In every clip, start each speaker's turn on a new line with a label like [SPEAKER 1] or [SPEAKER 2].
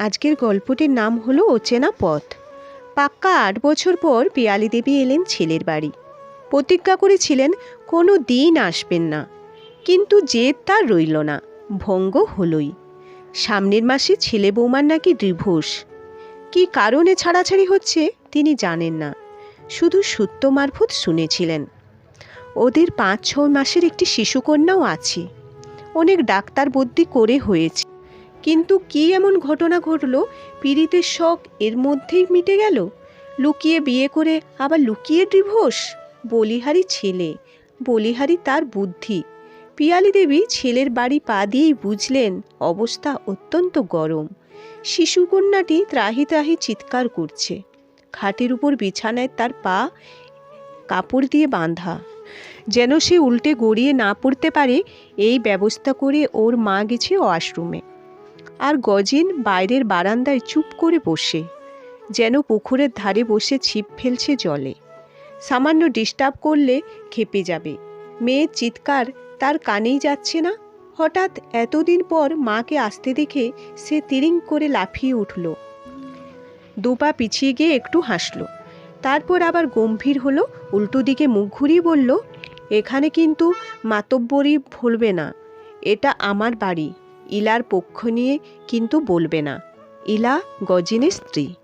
[SPEAKER 1] আজকের গল্পটির নাম হলো অচেনা পথ। পাক্কা আট বছর পর পিয়ালি দেবী এলেন ছেলের বাড়ি। প্রতিজ্ঞা করেছিলেন, কোনো দিন আসবেন না। কিন্তু জেদ তার রইল না, ভঙ্গ হলোই। সামনের মাসে ছেলে বৌমার নাকি ডিভোর্স। কী কারণে ছাড়াছাড়ি হচ্ছে, তিনি জানেন না। শুধু সত্য মারফত শুনেছিলেন। ওদের পাঁচ ছ মাসের একটি শিশুকন্যাও আছে। অনেক ডাক্তার বদ্যি করে হয়েছে। কিন্তু কি এমন ঘটনা ঘটলো? পীড়িতের শখ এর মধ্যেই মিটে গেল। লুকিয়ে বিয়ে করে আবার লুকিয়ে ডিভোর্স? বলিহারি ছেলে, বলিহারি তার বুদ্ধি। পিয়ালি দেবী ছেলের বাড়ি পা দিয়েই বুঝলেন, অবস্থা অত্যন্ত গরম। শিশুকন্যাটি ত্রাহি ত্রাহি চিৎকার করছে। খাটের উপর বিছানায় তার পা কাপড় দিয়ে বাঁধা। যেন সে উল্টে গড়িয়ে না পড়তে পারে, এই ব্যবস্থা করে ওর মা গেছে ওয়াশরুমে। আর গজিন বাইরের বারান্দায় চুপ করে বসে, যেন পুকুরের ধারে বসে ছিপ ফেলছে জলে। সামান্য ডিস্টার্ব করলে খেপে যাবে। মেয়ের চিৎকার তার কানেই যাচ্ছে না। হঠাৎ এতদিন পর মাকে আসতে দেখে সে তিরিং করে লাফিয়ে উঠল। দুপা পিছিয়ে গিয়ে একটু হাসল। তারপর আবার গম্ভীর হলো, উল্টো দিকে মুখ ঘুরিয়ে বলল, এখানে কিন্তু মাতব্বরি ভুলবে না। এটা আমার বাড়ি। ইলার পক্ষ নিয়ে কিন্তু বলবে না। ইলা গজিনের স্ত্রী।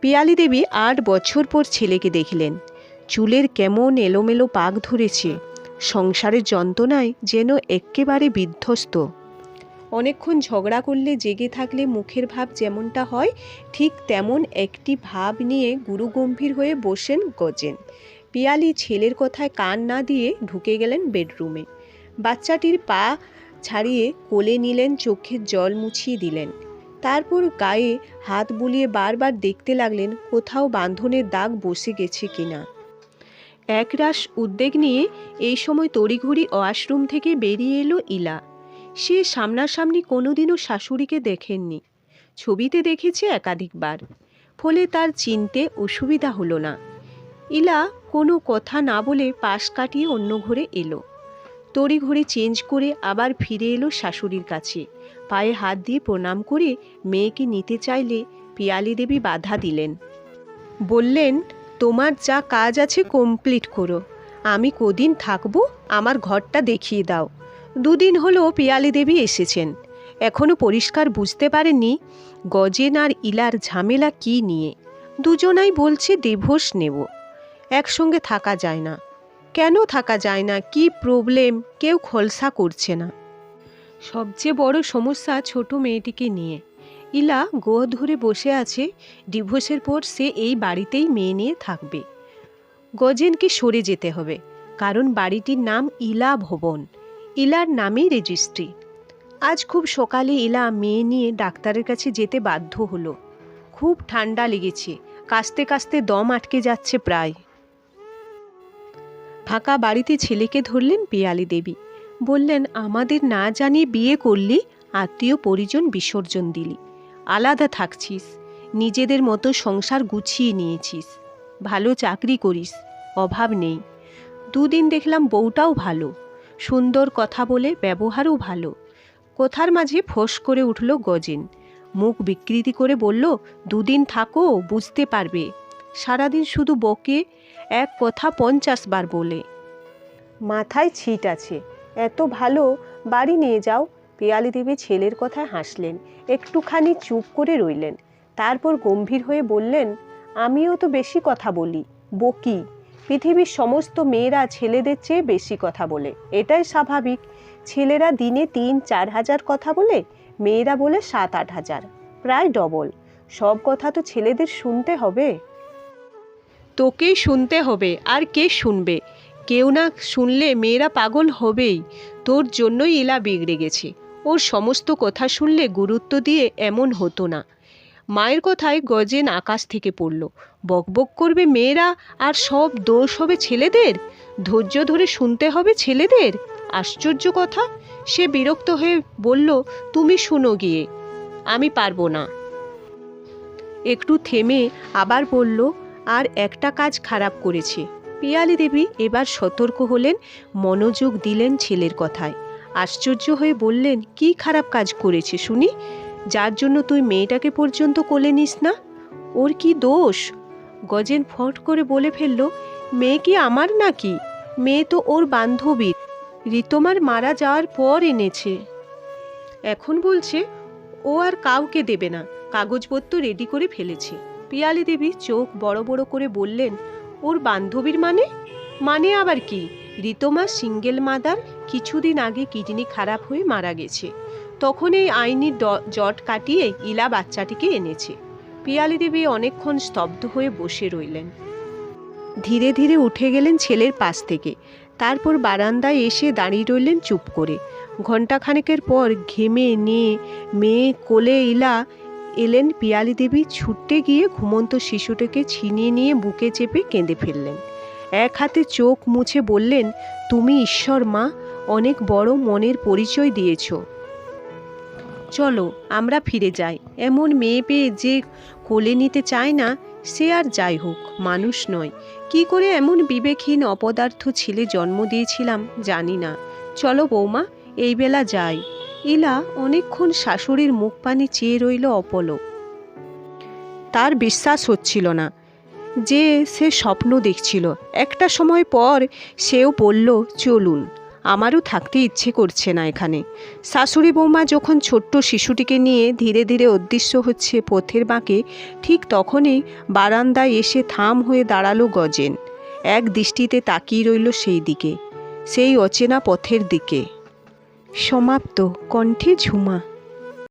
[SPEAKER 1] পিয়ালি দেবী আট বছর পর ছেলেকে দেখলেন। চুলের কেমন এলোমেলো পাক ধরেছে। সংসারের যন্ত্রণায় যেন একেবারে বিধ্বস্ত। অনেকক্ষণ ঝগড়া করলে জেগে থাকলে মুখের ভাব যেমনটা হয়, ঠিক তেমন একটি ভাব নিয়ে গুরু গম্ভীর হয়ে বসেন গজেন। পিয়ালি ছেলের কথায় কান না দিয়ে ঢুকে গেলেন বেডরুমে। বাচ্চাটির পা ছাড়িয়ে কোলে নিলেন চোখের জল মুছিয়ে দিলেন। তারপর গায়ে হাত বুলিয়ে বারবার দেখতে লাগলেন কোথাও বাঁধনের দাগ বসে গেছে কিনা। একরাশ উদ্বেগ নিয়ে এই সময় তড়িঘড়ি ওয়াশরুম থেকে বেরিয়ে এলো ইলা। সে সামনাসামনি কোনোদিনও শাশুড়িকে দেখেননি। ছবিতে দেখেছে একাধিকবার। ফলে তার চিনতে অসুবিধা হলো না। ইলা কোনো কথা না বলে পাশ কাটিয়ে অন্য ঘরে এলো। তড়িঘড়ি চেঞ্জ করে আবার ফিরে এলো শাশুড়ির কাছে। পায়ে হাত দিয়ে প্রণাম করে মেয়েকে নিতে চাইলে পিয়ালি দেবী বাধা দিলেন। বললেন, তোমার যা কাজ আছে কমপ্লিট করো। আমি কদিন থাকব, আমার ঘরটা দেখিয়ে দাও। দুদিন হলো পিয়ালি দেবী এসেছেন। এখনও পরিষ্কার বুঝতে পারেননি গজেন আর ইলার ঝামেলা কি নিয়ে। দুজনাই বলছে, ডিভোর্স নেব। একসঙ্গে থাকা যায় না। কেন থাকা যায় না? কি প্রবলেম কেউ খলসা করছে না। সবচেয়ে বড় সমস্যা ছোট মেয়েটিকে নিয়ে। ইলা গো ধরে বসে আছে। ডিভোর্সের পর সে এই বাড়িতেই মেয়ে নিয়ে থাকবে। গজেনকে সরে যেতে হবে, কারণ বাড়িটির নাম ইলা ভবন। ইলার নামেই রেজিস্ট্রি আজ খুব সকালে ইলা মেয়ে নিয়ে ডাক্তারের কাছে যেতে বাধ্য হলো। খুব ঠান্ডা লেগেছে। কাস্তে কাস্তে দম আটকে যাচ্ছে প্রায়। ফাঁকা বাড়িতে ছেলেকে ধরলেন পিয়ালি দেবী। বললেন, আমাদের না জানিয়ে বিয়ে করলি, আত্মীয় পরিজন বিসর্জন দিলি। আলাদা থাকছিস, নিজেদের মতো সংসার গুছিয়ে নিয়েছিস। ভালো চাকরি করিস, অভাব নেই। দুদিন দেখলাম বউটাও ভালো, সুন্দর কথা বলে ব্যবহারও ভালো। কথার মাঝে ফোঁস করে উঠল গজেন। মুখ বিকৃতি করে বলল, দুদিন থাকো, বুঝতে পারবে। সারাদিন শুধু বকে এক কথা পঞ্চাশ বার বলে। মাথায় ছিট আছে। এত ভালো, বাড়ি নিয়ে যাও। পেয়ালি দেবী ছেলের কথায় হাসলেন। একটুখানি চুপ করে রইলেন। তারপর গম্ভীর হয়ে বললেন, আমিও তো বেশি কথা বলি। বকি। পৃথিবীর সমস্ত মেয়েরা ছেলেদের চেয়ে বেশি কথা বলে। এটাই স্বাভাবিক। ছেলেরা দিনে তিন, চার হাজার কথা বলে, মেয়েরা বলে সাত, আট হাজার। প্রায় ডবল। সব কথা তো ছেলেদের শুনতে হবে। তোকেই শুনতে হবে আর কে শুনবে? কেউ না শুনলে মেয়েরা পাগল হবেই। তোর জন্যই ইলা বিগড়ে গেছে। ওর সমস্ত কথা শুনলে গুরুত্ব দিয়ে এমন হতো না। মায়ের কথায় গজেন আকাশ থেকে পড়ল। বকবক করবে মেয়েরা, আর সব দোষ হবে ছেলেদের? ধৈর্য ধরে শুনতে হবে ছেলেদের? আশ্চর্য কথা। সে বিরক্ত হয়ে বলল, তুমি শুনো গিয়ে। আমি পারব না। একটু থেমে আবার বলল আর একটা কাজ খারাপ করেছে। পিয়ালি দেবী এবার সতর্ক হলেন, মনোযোগ দিলেন ছেলের কথায়। আশ্চর্য হয়ে বললেন, কি খারাপ কাজ করেছে শুনি? যার জন্য তুই মেয়েটাকে পর্যন্ত কোলে নিস না? ওর কি দোষ? গজেন ফট করে বলে ফেলল, মেয়ে কি আমার নাকি? মেয়ে তো ওর বান্ধবীর ঋতমার মারা যাওয়ার পর এনেছে। এখন বলছে, ও আর কাউকে দেবে না। কাগজপত্র রেডি করে ফেলেছে। পিয়ালি দেবী চোখ বড় বড় করে বললেন, ওর বান্ধবীর মানে? মানে আবার কি? ঋতমা সিঙ্গেল মাদার কিছুদিন আগে কিডনি খারাপ হয়ে মারা গেছে। তখন এই আইনি জট কাটিয়ে ইলা বাচ্চাটিকে এনেছে। পিয়ালি দেবী অনেকক্ষণ স্তব্ধ হয়ে বসে রইলেন। ধীরে ধীরে উঠে গেলেন ছেলের পাশ থেকে। তারপর বারান্দায় এসে দাঁড়িয়ে রইলেন চুপ করে। ঘণ্টাখানেকের পর ঘেমে নিয়ে মেয়ে কোলে ইলা এলেন পিয়ালি দেবী ছুটতে গিয়ে ঘুমন্ত শিশুটাকে ছিনিয়ে নিয়ে বুকে চেপে কেঁদে ফেললেন। এক হাতে চোখ মুছে বললেন, তুমি ঈশ্বর মা, অনেক বড় মনের পরিচয় দিয়েছ। চলো, আমরা ফিরে যাই। এমন মেয়ে পেয়ে যে কোলে নিতে চায় না, সে আর যাই হোক, মানুষ নয়। কি করে এমন বিবেকহীন অপদার্থ ছেলে জন্ম দিয়েছিলাম জানি না। চলো বৌমা, এই বেলা যাই। ইলা অনেকক্ষণ শাশুড়ির মুখ পানে চেয়ে রইল অপলক। তার বিশ্বাস হচ্ছিল না যে সে স্বপ্ন দেখছিল। একটা সময় পর সেও বলল, চলুন, আমারও থাকতে ইচ্ছে করছে না এখানে। শাশুড়ি বৌমা যখন ছোট্ট শিশুটিকে নিয়ে ধীরে ধীরে অদৃশ্য হচ্ছে পথের বাঁকে, ঠিক তখনই বারান্দায় এসে থাম হয়ে দাঁড়াল গজেন। এক দৃষ্টিতে তাকিয়ে রইল সেই দিকে, সেই অচেনা পথের দিকে। সমাপ্ত কণ্ঠে ঝুমা।